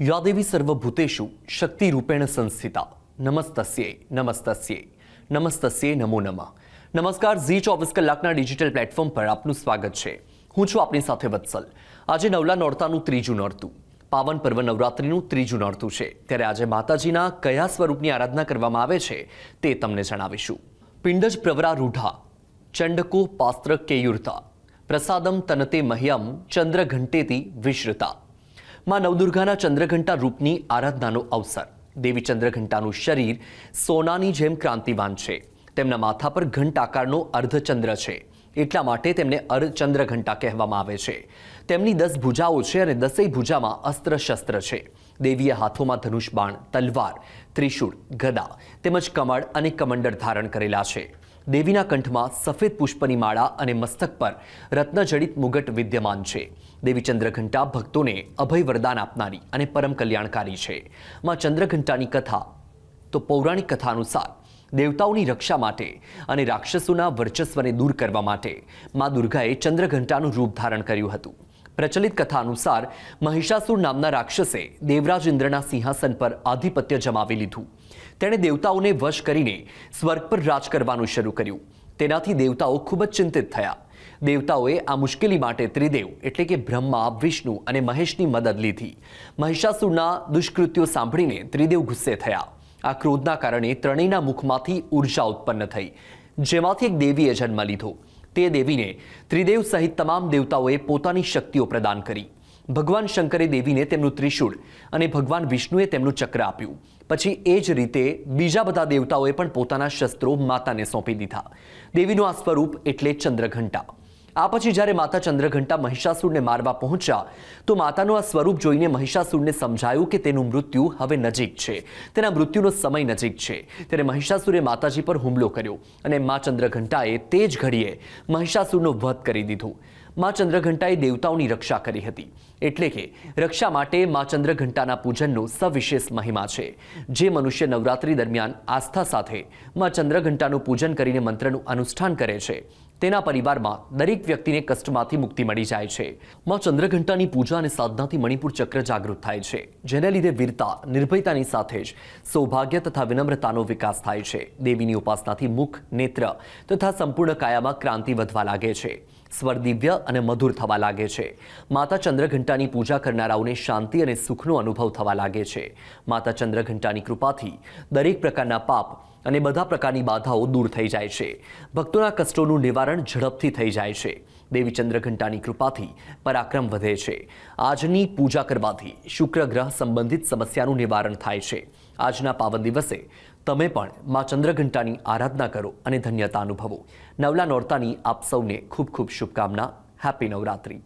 યા દેવી શક્તિ શક્તિરૂપેણ સંસ્થિતા નમસ્તસ્યે નમસ્તસ્યે નમસ્તસ્યે નમો નમઃ નમસ્કાર ઝી ચોવીસ કલાકના ડિજિટલ પ્લેટફોર્મ પર આપનું સ્વાગત છે હું છું આપની સાથે વત્સલ આજે નવલા નોરતાનું ત્રીજું નોરતું પાવન પર્વ નવરાત્રિનું ત્રીજું નોરતું છે ત્યારે આજે માતાજીના કયા સ્વરૂપની આરાધના કરવામાં આવે છે, તે તમને જણાવીશું. પિંડજ પ્રવરા રૂઢા, ચંડકો પાસ્ત્ર કેયુરતા, પ્રસાદમ તનતે મહ્યમ ચંદ્રઘંટેતી વિશ્રુતા. માં નવદુર્ગાના ચંદ્રઘંટા રૂપની આરાધનાનો અવસર. દેવી ચંદ્રઘંટાનું શરીર સોનાની જેમ ક્રાંતિવાન છે. તેમના માથા પર ઘંટ આકારનો અર્ધચંદ્ર છે. એટલા માટે તેમને અર્ધચંદ્રઘંટા કહેવામાં આવે છે. તેમની દસ ભુજાઓ છે અને દસેય ભુજામાં અસ્ત્ર શસ્ત્ર છે. દેવીએ હાથોમાં ધનુષ બાણ તલવાર, ત્રિશૂળ, ગદા તેમજ કમળ અને કમંડળ ધારણ કરેલા છે. દેવીના કંઠમાં સફેદ પુષ્પની માળા અને મસ્તક પર રત્નજડિત મુગટ વિદ્યમાન છે. દેવી ચંદ્રઘંટા ભક્તોને અભય વરદાન આપનારી અને પરમ કલ્યાણકારી છે. માં ચંદ્રઘંટાની કથા, તો પૌરાણિક કથા અનુસાર, દેવતાઓની રક્ષા માટે અને રાક્ષસોના વર્ચસ્વને દૂર કરવા માટે માં દુર્ગાએ ચંદ્રઘંટાનું રૂપ ધારણ કર્યું હતું. પ્રચલિત કથા અનુસાર મહિષાસુર નામના રાક્ષસે દેવરાજ ઇન્દ્રના સિંહાસન પર આધિપત્ય જમાવી લીધું. તેણે દેવતાઓને વશ કરીને સ્વર્ગ પર રાજ કરવાનું શરૂ કર્યું. તેનાથી દેવતાઓ ખૂબ જ ચિંતિત થયા. દેવતાઓએ આ મુશ્કેલી માટે ત્રિદેવ એટલે કે બ્રહ્મા, વિષ્ણુ અને મહેશની મદદ લીધી. મહિષાસુરના દુષ્કૃત્યો સાંભળીને ત્રિદેવ ગુસ્સે થયા. આ ક્રોધના કારણે ત્રણેયના મુખમાંથી ઊર્જા ઉત્પન્ન થઈ, જેમાંથી એક દેવીએ જન્મ લીધો. તે દેવીને ત્રિદેવ સહિત તમામ દેવતાઓએ પોતાની શક્તિઓ પ્રદાન કરી. ભગવાન શંકરે દેવીને તેમનું ત્રિશૂળ અને ભગવાન વિષ્ણુએ તેમનું ચક્ર આપ્યું. પછી એ જ રીતે બીજા બધા દેવતાઓએ પણ પોતાના શસ્ત્રો માતાને સોંપી દીધા. દેવીનું આ સ્વરૂપ એટલે ચંદ્રઘંટા. આ પછી જ્યારે માતા ચંદ્રઘંટા મહિષાસુરને મારવા પહોંચ્યા, તો માતાનું આ સ્વરૂપ જોઈને મહિષાસુરને સમજાયું કે તેનું મૃત્યુ હવે નજીક છે. તેના મૃત્યુનો સમય નજીક છે. ત્યારે મહિષાસુરે માતાજી પર હુમલો કર્યો અને મા ચંદ્રઘંટાએ તે જ ઘડીએ મહિષાસુરનો વધ કરી દીધો. મા ચંદ્રઘંટાએ દેવતાઓની રક્ષા કરી હતી. એટલે કે રક્ષા માટે મા ચંદ્રઘંટાના પૂજનનો સવિશેષ મહિમા છે. જે મનુષ્ય નવરાત્રી દરમિયાન આસ્થા સાથે મા ચંદ્રઘંટાનું પૂજન કરીને મંત્રનું અનુષ્ઠાન કરે છે. તેના પરિવારમાં દરેક વ્યક્તિને કષ્ટમાંથી મુક્તિ મળી જાય છે. માં ચંદ્રઘંટાની પૂજા અને સાધનાથી મણિપુર ચક્ર જાગૃત થાય છે. જેને લીધે વીરતા, નિર્ભયતાની સાથે જ સૌભાગ્ય તથા વિનમ્રતાનો વિકાસ થાય છે. દેવીની ઉપાસનાથી મુખ, નેત્ર તથા સંપૂર્ણ કાયામાં ક્રાંતિ વધવા લાગે છે. સ્વર દિવ્ય અને મધુર થવા લાગે છે. માતા ચંદ્રઘંટાની પૂજા કરનારાઓને શાંતિ અને સુખનો અનુભવ થવા લાગે છે. માતા ચંદ્રઘંટાની કૃપાથી દરેક પ્રકારના પાપ અને બધા પ્રકારની બાધાઓ દૂર થઈ જાય છે. ભક્તોના કષ્ટોનું નિવારણ ઝડપથી થઈ જાય છે. દેવી ચંદ્રઘંટાની કૃપાથી પરાક્રમ વધે છે. આજની પૂજા કરવાથી શુક્ર ગ્રહ સંબંધિત સમસ્યાનું નિવારણ થાય છે. આજના પાવન દિવસે તમે પણ મા ચંદ્રઘંટાની આરાધના કરો અને ધન્યતા અનુભવો. નવલા નોરતાની આપ સૌને ખૂબ ખૂબ શુભકામના. હેપી નવરાત્રી.